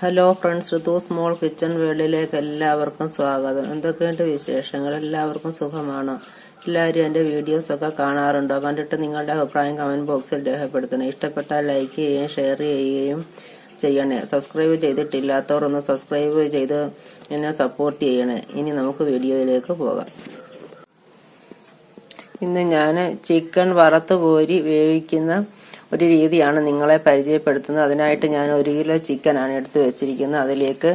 Hello friends Rithu small kitchen വേൾഡിലേക്ക് എല്ലാവർക്കും സ്വാഗതം. എന്തൊക്കെയുണ്ട് വിശേഷങ്ങൾ? എല്ലാവർക്കും സുഖമാണോ? എല്ലാവരും വീഡിയോസ് ഒക്കെ കാണാറുണ്ടോ? കണ്ടിട്ട് നിങ്ങളുടെ അഭിപ്രായം കമന്റ് ബോക്സിൽ രേഖപ്പെടുത്തണം. ഇഷ്ടപ്പെട്ടാൽ ലൈക്ക് ചെയ്യുകയും ഷെയർ ചെയ്യുകയും ചെയ്യണേ. സബ്സ്ക്രൈബ് ചെയ്തിട്ടില്ലാത്തവർ ഒന്ന് സബ്സ്ക്രൈബ് ചെയ്ത് എന്നെ സപ്പോർട്ട് ചെയ്യണേ. ഇനി നമുക്ക് വീഡിയോയിലേക്ക് പോകാം. ഇന്ന് ഞാൻ ചിക്കൻ വറുത്ത് കോരി വേവിക്കുന്ന ഒരു രീതിയാണ് നിങ്ങളെ പരിചയപ്പെടുത്തുന്നത്. അതിനായിട്ട് ഞാൻ ഒരു കിലോ ചിക്കനാണ് എടുത്ത് വെച്ചിരിക്കുന്നത്. അതിലേക്ക്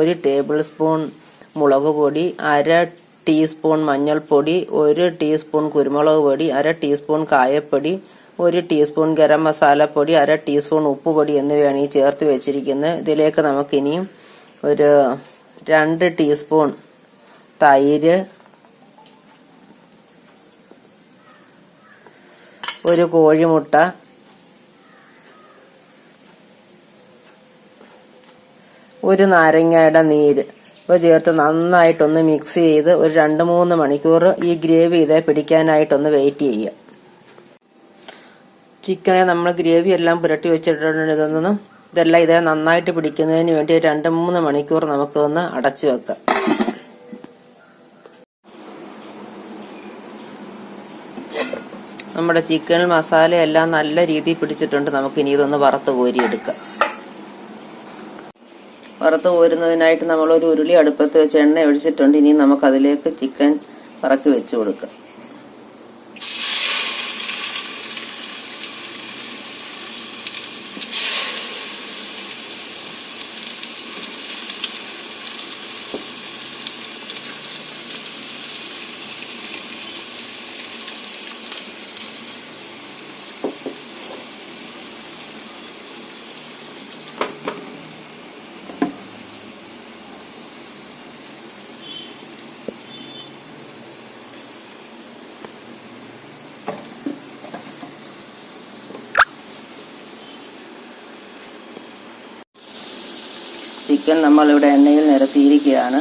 ഒരു ടേബിൾ സ്പൂൺ മുളക് പൊടി അര ടീസ്പൂൺ മഞ്ഞൾപ്പൊടി ഒരു ടീസ്പൂൺ കുരുമുളക് പൊടി അര ടീസ്പൂൺ കായപ്പൊടി ഒരു ടീസ്പൂൺ ഗരം മസാലപ്പൊടി അര ടീസ്പൂൺ ഉപ്പുപൊടി എന്നിവയാണ് ഈ ചേർത്ത് വെച്ചിരിക്കുന്നത്. ഇതിലേക്ക് നമുക്കിനിയും ഒരു രണ്ട് ടീസ്പൂൺ തൈര് ഒരു കോഴിമുട്ട ഒരു നാരങ്ങയുടെ നീര്. ഇവ ചേർത്ത് നന്നായിട്ടൊന്ന് മിക്സ് ചെയ്ത് ഒരു രണ്ട് മൂന്ന് മണിക്കൂർ ഈ ഗ്രേവി ഇതേ പിടിക്കാനായിട്ടൊന്ന് വെയിറ്റ് ചെയ്യുക. ചിക്കനെ നമ്മൾ ഗ്രേവി എല്ലാം പുരട്ടി വെച്ചിട്ടുണ്ട് ഇതൊന്നും. ഇതെല്ലാം ഇതേ നന്നായിട്ട് പിടിക്കുന്നതിന് വേണ്ടി ഒരു രണ്ട് മൂന്ന് മണിക്കൂർ നമുക്കൊന്ന് അടച്ചു വെക്കാം. നമ്മുടെ ചിക്കൻ മസാല എല്ലാം നല്ല രീതിയിൽ പിടിച്ചിട്ടുണ്ട്. നമുക്ക് ഇനി ഇതൊന്ന് വറുത്ത് കോരിയെടുക്കാം. വറുത്ത് നമ്മൾ ഒരു ഉരുളി അടുപ്പത്ത് വെച്ച് എണ്ണ ഒഴിച്ചിട്ടുണ്ട്. ഇനി നമുക്കതിലേക്ക് ചിക്കൻ പറക്കി വെച്ച് കൊടുക്കാം. ചിക്കൻ നമ്മളിവിടെ എണ്ണയിൽ നിരത്തിയിരിക്കുകയാണ്.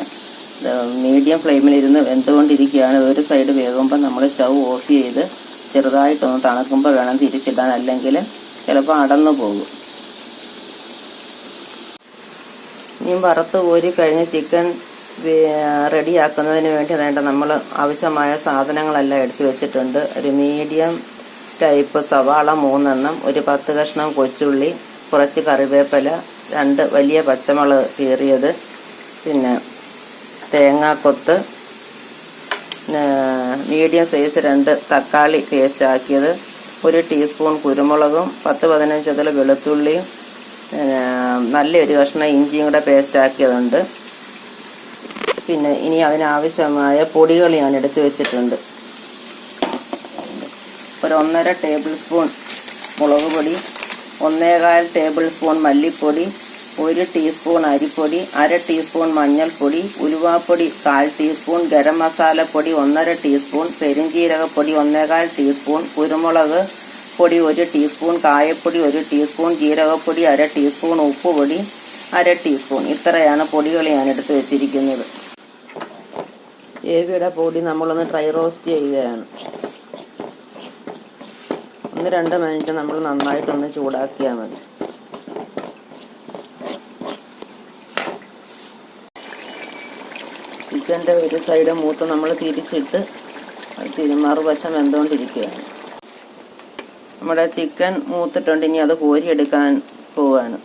മീഡിയം ഫ്ലെയിമിലിരുന്ന് വെന്തുകൊണ്ടിരിക്കുകയാണ്. ഒരു സൈഡ് വേകുമ്പോൾ നമ്മൾ സ്റ്റൗ ഓഫ് ചെയ്ത് ചെറുതായിട്ടൊന്ന് തണുക്കുമ്പോൾ വേണം തിരിച്ചിടാൻ. അല്ലെങ്കിൽ ചിലപ്പോൾ അടന്നു പോകും. ഇനിയും വറുത്ത് കോരി കഴിഞ്ഞ് ചിക്കൻ റെഡിയാക്കുന്നതിന് വേണ്ടി വേണ്ട നമ്മൾ ആവശ്യമായ സാധനങ്ങളെല്ലാം എടുത്തു വെച്ചിട്ടുണ്ട്. ഒരു മീഡിയം ടൈപ്പ് സവാള മൂന്നെണ്ണം ഒരു പത്ത് കഷ്ണം കൊച്ചുള്ളി കുറച്ച് കറിവേപ്പില രണ്ട് വലിയ പച്ചമുളക് കീറിയത്. പിന്നെ തേങ്ങാക്കൊത്ത് മീഡിയം സൈസ് രണ്ട് തക്കാളി പേസ്റ്റ് ആക്കിയത്. ഒരു ടീസ്പൂൺ കുരുമുളകും പത്ത് പതിനഞ്ച് അതിൽ വെളുത്തുള്ളിയും നല്ലൊരു കഷ്ണം ഇഞ്ചിയും കൂടെ പേസ്റ്റ് ആക്കിയതുണ്ട്. പിന്നെ ഇനി അതിനാവശ്യമായ പൊടികൾ ഞാൻ എടുത്തു വെച്ചിട്ടുണ്ട്. ഒരു ഒന്നര ടേബിൾ സ്പൂൺ മുളക് പൊടി ഒന്നേകാൽ ടേബിൾ സ്പൂൺ മല്ലിപ്പൊടി ഒരു ടീസ്പൂൺ അരിപ്പൊടി അര ടീസ്പൂൺ മഞ്ഞൾപ്പൊടി ഉലുവാപ്പൊടി കാൽ ടീസ്പൂൺ ഗരം മസാലപ്പൊടി ഒന്നര ടീസ്പൂൺ പെരുംജീരകപ്പൊടി ഒന്നേകാൽ ടീസ്പൂൺ കുരുമുളക് പൊടി ഒരു ടീസ്പൂൺ കായപ്പൊടി ഒരു ടീസ്പൂൺ ജീരകപ്പൊടി അര ടീസ്പൂൺ ഉപ്പുപൊടി അര ടീസ്പൂൺ. ഇത്രയാണ് പൊടികൾ ഞാൻ എടുത്ത് വെച്ചിരിക്കുന്നത്. ഏവിയുടെ പൊടി നമ്മളൊന്ന് ഡ്രൈ റോസ്റ്റ് ചെയ്യുകയാണ്. ഒന്ന് രണ്ട് മിനിറ്റ് നമ്മൾ നന്നായിട്ടൊന്ന് ചൂടാക്കിയാൽ മതി. ചിക്കന്റെ ഒരു സൈഡ് മൂത്ത് നമ്മൾ തിരിച്ചിട്ട് വശം വെന്തുകൊണ്ടിരിക്കുകയാണ് നമ്മുടെ ചിക്കൻ മൂത്തിട്ടുണ്ട് ഇനി അത് കോരിയെടുക്കാൻ പോവുകയാണ്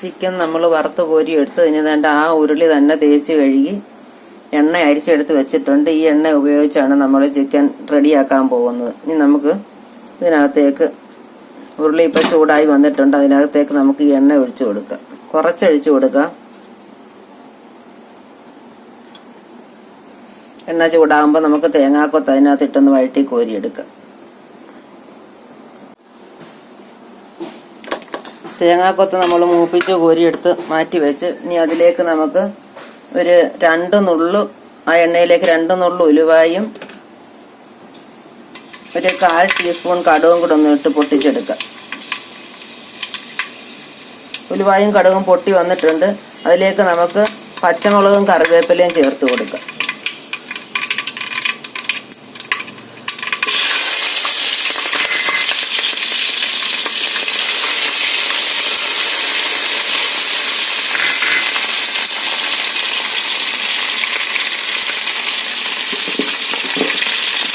ചിക്കൻ നമ്മൾ വറുത്ത് കോരിയെടുത്ത് ഇനി വേണ്ട ആ ഉരുളി തന്നെ തേച്ച് കഴുകി എണ്ണ അരിച്ചെടുത്ത് വെച്ചിട്ടുണ്ട്. ഈ എണ്ണ ഉപയോഗിച്ചാണ് നമ്മൾ ചിക്കൻ റെഡിയാക്കാൻ പോകുന്നത്. ഇനി നമുക്ക് ഇതിനകത്തേക്ക് ഉരുളി ഇപ്പം ചൂടായി വന്നിട്ടുണ്ട്. അതിനകത്തേക്ക് നമുക്ക് ഈ എണ്ണ ഒഴിച്ചു കൊടുക്കാം. കുറച്ചൊഴിച്ചു കൊടുക്കാം. എണ്ണ ചൂടാകുമ്പോൾ നമുക്ക് തേങ്ങാക്കൊത്ത് അതിനകത്ത് ഇട്ടൊന്ന് വഴറ്റി കോരിയെടുക്കാം. തേങ്ങാക്കൊത്ത് നമ്മൾ മൂപ്പിച്ച് കോരിയെടുത്ത് മാറ്റി വെച്ച് ഇനി അതിലേക്ക് നമുക്ക് ഒരു രണ്ട് നുള്ളു ആ എണ്ണയിലേക്ക് രണ്ട് നുള്ളു ഉലുവായും ഒരു കാൽ ടീസ്പൂൺ കടുകും കൂടെ ഒന്ന് ഇട്ട് പൊട്ടിച്ചെടുക്കുക. ഉലുവായും കടുകും പൊട്ടി വന്നിട്ടുണ്ട്. അതിലേക്ക് നമുക്ക് പച്ചമുളകും കറിവേപ്പിലയും ചേർത്ത് കൊടുക്കാം.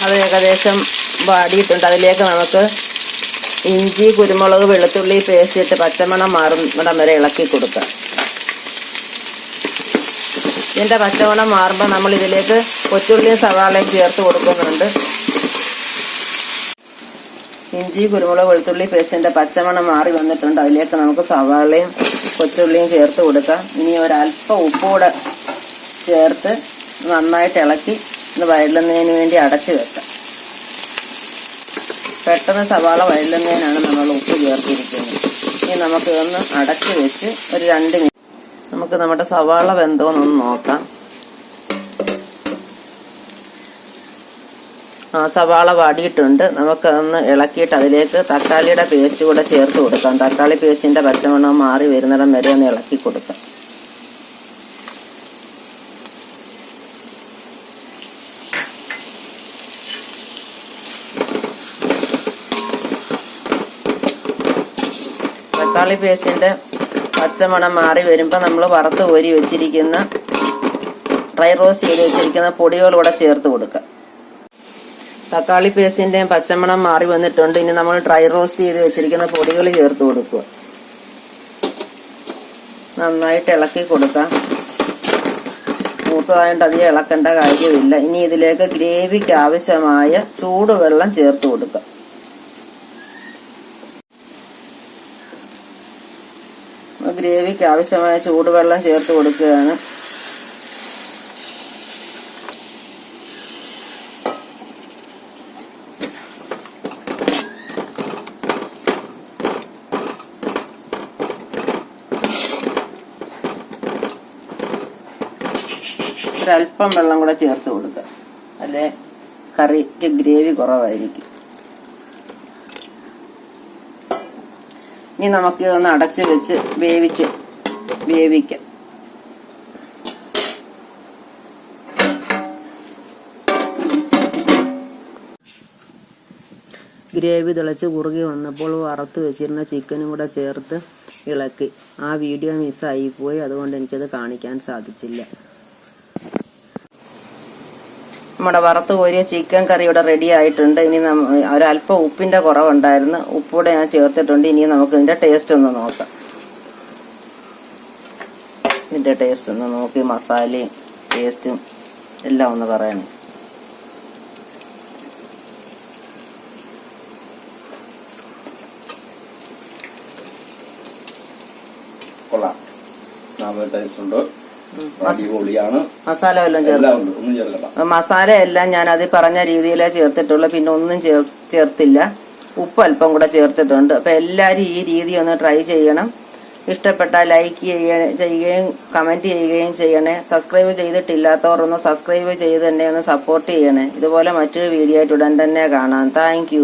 അത് ഏകദേശം വാടിയിട്ടുണ്ട്. അതിലേക്ക് നമുക്ക് ഇഞ്ചി കുരുമുളക് വെളുത്തുള്ളി പേസ്റ്റ് ഇട്ട് പച്ചമണം മാറുന്നിടം വരെ ഇളക്കി കൊടുക്കാം. ഇതിന്റെ പച്ചമണം മാറുമ്പോൾ നമ്മൾ ഇതിലേക്ക് കൊച്ചുള്ളിയും സവാളയും ചേർത്ത് കൊടുക്കുന്നുണ്ട്. ഇഞ്ചി കുരുമുളക് വെളുത്തുള്ളി പേസ്റ്റിന്റെ പച്ചമണം മാറി വന്നിട്ടുണ്ട്. അതിലേക്ക് നമുക്ക് സവാളയും കൊച്ചുള്ളിയും ചേർത്ത് കൊടുക്കാം. ഇനി ഒരല്പം ഉപ്പൂടെ ചേർത്ത് നന്നായിട്ട് ഇളക്കി ഇത് വഴലുന്നതിന് വേണ്ടി അടച്ചു വെക്കാം. പെട്ടെന്ന് സവാള വഴലുന്നതിനാണ് നമ്മൾ ഉപ്പ് ചേർത്തിരിക്കുന്നത്. ഇനി നമുക്ക് ഒന്ന് അടച്ചു വെച്ച് ഒരു രണ്ട് മിനിറ്റ് നമുക്ക് നമ്മുടെ സവാള വെന്തോന്നൊന്ന് നോക്കാം. ആ സവാള വാടിയിട്ടുണ്ട്. നമുക്കതൊന്ന് ഇളക്കിയിട്ട് അതിലേക്ക് തക്കാളിയുടെ പേസ്റ്റ് കൂടെ ചേർത്ത് കൊടുക്കാം. തക്കാളി പേസ്റ്റിന്റെ പച്ചമണം മാറി വരുന്നിടം വരെ ഒന്ന് ഇളക്കി കൊടുക്കാം. തക്കാളി പേസ്റ്റിന്റെ പച്ചമണം മാറി വരുമ്പോൾ നമ്മൾ വറുത്ത് കോരി വെച്ചിരിക്കുന്ന ഡ്രൈ റോസ്റ്റ് ചെയ്ത് വെച്ചിരിക്കുന്ന പൊടികളൂടെ ചേർത്ത് കൊടുക്കുക. തക്കാളി പേസ്റ്റിന്റെയും പച്ചമണം മാറി വന്നിട്ടുണ്ട്. ഇനി നമ്മൾ ഡ്രൈ റോസ്റ്റ് ചെയ്ത് വെച്ചിരിക്കുന്ന പൊടികൾ ചേർത്ത് കൊടുക്കുക. നന്നായിട്ട് ഇളക്കി കൊടുക്കാം മൂത്തതായോണ്ട് അധികം ഇളക്കേണ്ട കാര്യമില്ല. ഇനി ഇതിലേക്ക് ഗ്രേവിക്ക് ആവശ്യമായ ചൂടുവെള്ളം ചേർത്ത് കൊടുക്കുക. ഗ്രേവിക്ക് ആവശ്യമായ ചൂടുവെള്ളം ചേർത്ത് കൊടുക്കുകയാണ്. ഒരല്പം വെള്ളം കൂടെ ചേർത്ത് കൊടുക്കുക. അല്ലെ? കറിക്ക് ഗ്രേവി കുറവായിരിക്കും. ഇനി നമുക്ക് ഇതൊന്ന് അടച്ചു വെച്ച് വേവിച്ച് വേവിക്കാം. ഗ്രേവി തിളച്ച് കുറുകി വന്നപ്പോൾ വറുത്ത് വെച്ചിരുന്ന ചിക്കനും കൂടെ ചേർത്ത് ഇളക്കി. ആ വീഡിയോ മിസ്സായി പോയി അതുകൊണ്ട് എനിക്കത് കാണിക്കാൻ സാധിച്ചില്ല. നമ്മുടെ വറുത്ത് കോരിയ ചിക്കൻ കറി ഇവിടെ റെഡി ആയിട്ടുണ്ട്. ഇനി ഒരല്പം ഉപ്പിന്റെ കുറവുണ്ടായിരുന്നു. ഉപ്പൂടെ ഞാൻ ചേർത്തിട്ടുണ്ട്. ഇനി നമുക്ക് ഇതിന്റെ ടേസ്റ്റ് ഒന്ന് നോക്കാം. ഇതിന്റെ ടേസ്റ്റ് ഒന്ന് നോക്കി. മസാലയും ടേസ്റ്റും എല്ലാം ഒന്ന് പറയണം. കൊള്ളാം. നല്ല ടേസ്റ്റ് ഉണ്ട്? അടിപൊളിയാണ്. മസാല എല്ലാം ചേർത്ത് മസാല എല്ലാം ഞാൻ അത് പറഞ്ഞ രീതിയിലേ ചേർത്തിട്ടുള്ളൂ. പിന്നെ ഒന്നും ചേർത്തില്ല. ഉപ്പ് അല്പം കൂടെ ചേർത്തിട്ടുണ്ട്. അപ്പൊ എല്ലാരും ഈ രീതി ഒന്ന് ട്രൈ ചെയ്യണം. ഇഷ്ടപ്പെട്ട ലൈക്ക് ചെയ്യ- ചെയ്യുകയും കമന്റ് ചെയ്യുകയും ചെയ്യണേ. സബ്സ്ക്രൈബ് ചെയ്തിട്ടില്ലാത്തവർ ഒന്ന് സബ്സ്ക്രൈബ് ചെയ്ത് തന്നെ ഒന്ന് സപ്പോർട്ട് ചെയ്യണേ. ഇതുപോലെ മറ്റൊരു വീഡിയോ ആയിട്ട് ഉടൻ തന്നെ കാണാം. താങ്ക്